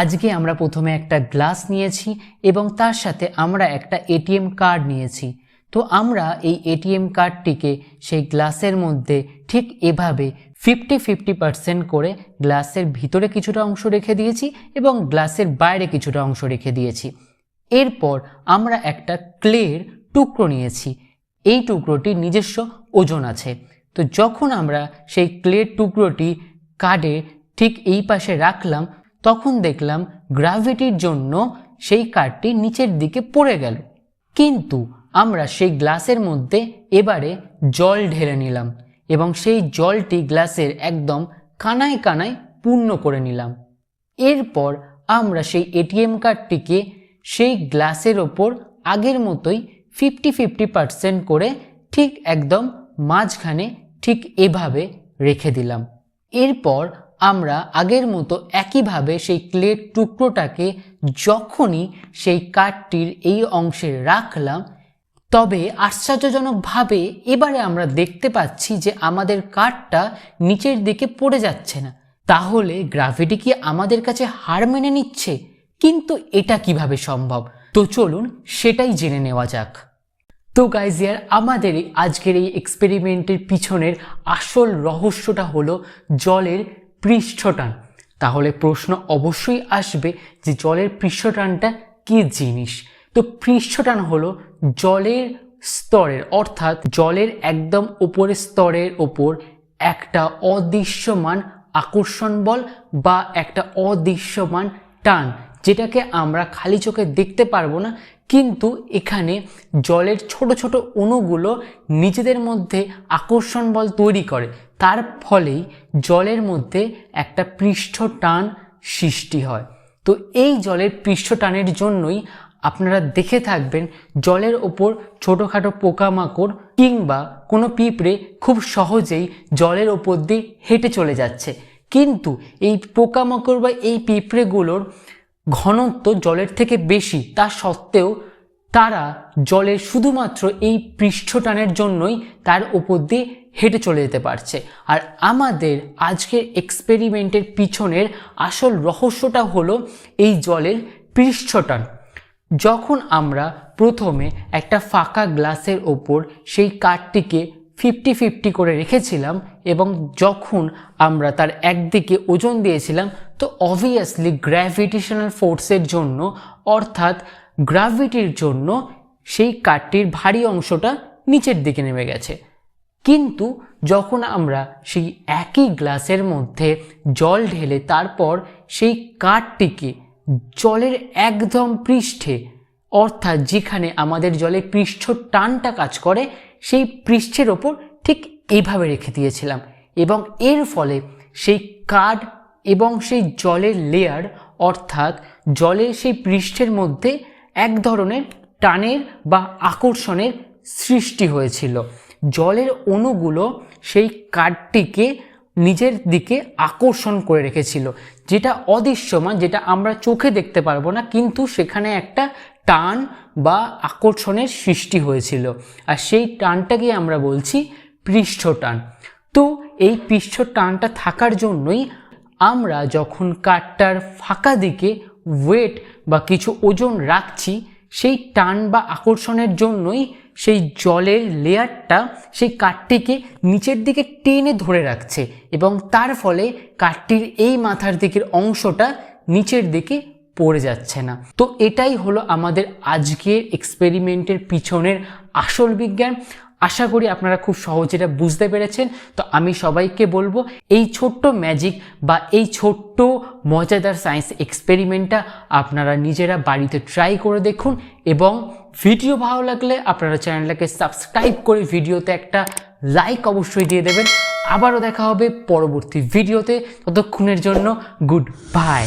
আজকে আমরা প্রথমে একটা গ্লাস নিয়েছি এবং তার সাথে আমরা একটা এটিএম কার্ড নিয়েছি। তো আমরা এই এটিএম কার্ডটিকে সেই গ্লাসের মধ্যে ঠিক এভাবে ফিফটি ফিফটি পার্সেন্ট করে গ্লাসের ভিতরে কিছুটা অংশ রেখে দিয়েছি এবং গ্লাসের বাইরে কিছুটা অংশ রেখে দিয়েছি। এরপর আমরা একটা ক্লের টুকরো নিয়েছি। এই টুকরোটির নিজস্ব ওজন আছে। তো যখন আমরা সেই ক্লের টুকরোটি কার্ডে ঠিক এই পাশে রাখলাম তখন দেখলাম গ্রাভিটির জন্য সেই কার্ডটি নিচের দিকে পড়ে গেল। কিন্তু আমরা সেই গ্লাসের মধ্যে এবারে জল ঢেলে নিলাম এবং সেই জলটি গ্লাসের একদম কানায় কানায় পূর্ণ করে নিলাম। এরপর আমরা সেই এটিএম কার্ডটিকে সেই গ্লাসের ওপর আগের মতোই ফিফটি ফিফটি পার্সেন্ট করে ঠিক একদম মাঝখানে ঠিক এভাবে রেখে দিলাম। এরপর আমরা আগের মতো একইভাবে সেই ক্লের টুকরোটাকে যখনই সেই কাঠটির এই অংশে রাখলাম, তবে আশ্চর্যজনকভাবে এবারে আমরা দেখতে পাচ্ছি যে আমাদের কাঠটা নিচের দিকে পড়ে যাচ্ছে না। তাহলে গ্রাভিটি কি আমাদের কাছে হার মেনে নিচ্ছে? কিন্তু এটা কীভাবে সম্ভব? তো চলুন সেটাই জেনে নেওয়া যাক। তো গাইজিয়ার আমাদের আজকের এই এক্সপেরিমেন্টের পিছনের আসল রহস্যটা হলো জলের পৃষ্ঠটান। তাহলে প্রশ্ন অবশ্যই আসবে যে জলের পৃষ্ঠটানটা কী জিনিস? তো পৃষ্ঠটান হলো জলের স্তরের, অর্থাৎ জলের একদম উপরের স্তরের ওপর একটা অদৃশ্যমান আকর্ষণ বল বা একটা অদৃশ্যমান টান, যেটাকে আমরা খালি চোখে দেখতে পারব না কিন্তু এখানে জলের ছোট ছোট অণুগুলো নিজেদের মধ্যে আকর্ষণ বল তৈরি করে। তার ফলেই জলের মধ্যে একটা পৃষ্ঠ টান সৃষ্টি হয়। তো এই জলের পৃষ্ঠ টানের জন্যই আপনারা দেখে থাকবেন জলের ওপর ছোটোখাটো পোকামাকড় কিংবা কোনো পিঁপড়ে খুব সহজেই জলের ওপর দিয়ে হেঁটে চলে যাচ্ছে। কিন্তু এই পোকামাকড় বা এই পিঁপড়েগুলোর ঘনত্ব জলের থেকে বেশি, তা সত্ত্বেও তারা জলের শুধুমাত্র এই পৃষ্ঠটানের জন্যই তার উপর দিয়ে হেঁটে চলে যেতে পারছে। আর আমাদের আজকের এক্সপেরিমেন্টের পিছনের আসল রহস্যটা হলো এই জলের পৃষ্ঠটান। যখন আমরা প্রথমে একটা ফাঁকা গ্লাসের ওপর সেই কাঠটিকে ফিফটি ফিফটি করে রেখেছিলাম এবং যখন আমরা তার একদিকে ওজন দিয়েছিলাম, তো অবভিয়াসলি গ্র্যাভিটেশনাল ফোর্সের জন্য, অর্থাৎ গ্র্যাভিটির জন্য সেই কাঠটির ভারী অংশটা নিচের দিকে নেমে গেছে। কিন্তু যখন আমরা সেই একই গ্লাসের মধ্যে জল ঢেলে তারপর সেই কাঠটিকে জলের একদম পৃষ্ঠে, অর্থাৎ যেখানে আমাদের জলে পৃষ্ঠ টানটা কাজ করে সেই পৃষ্ঠের ওপর ঠিক এইভাবে রেখে দিয়েছিলাম এবং এর ফলে সেই কাঠ এবং সেই জলের লেয়ার অর্থাৎ জলের সেই পৃষ্ঠের মধ্যে এক ধরনের টানের বা আকর্ষণের সৃষ্টি হয়েছিল। জলের অণুগুলো সেই কাঠটিকে নিজের দিকে আকর্ষণ করে রেখেছিল, যেটা অদৃশ্যমান যেটা আমরা চোখে দেখতে পারব না, কিন্তু সেখানে একটা টান বা আকর্ষণের সৃষ্টি হয়েছিল। আর সেই টানটাকে আমরা বলছি পৃষ্ঠ টান। তো এই পৃষ্ঠ টানটা থাকার জন্যই আমরা যখন কাঠটার ফাঁকা দিকে ওয়েট বা কিছু ওজন রাখছি সেই টান বা আকর্ষণের জন্যই সেই জলের লেয়ারটা সেই কাঠটিকে নিচের দিকে টেনে ধরে রাখছে এবং তার ফলে কাঠটির এই মাথার দিকের অংশটা নিচের দিকে পড়ে যাচ্ছে না। তো এটাই হলো আমাদের আজকের এক্সপেরিমেন্টের পিছনের আসল বিজ্ঞান। আশা করি আপনারা খুব সহজে এটা বুঝতে পেরেছেন। তো আমি সবাইকে বলব, এই ছোট্ট ম্যাজিক বা এই ছোট্ট মজাদার সায়েন্স এক্সপেরিমেন্টটা আপনারা নিজেরা বাড়িতে ট্রাই করে দেখুন এবং ভিডিও ভালো লাগলে আপনারা চ্যানেলটাকে সাবস্ক্রাইব করে ভিডিওতে একটা লাইক অবশ্যই দিয়ে দেবেন। আবারও দেখা হবে পরবর্তী ভিডিওতে ততক্ষণের জন্য গুড বাই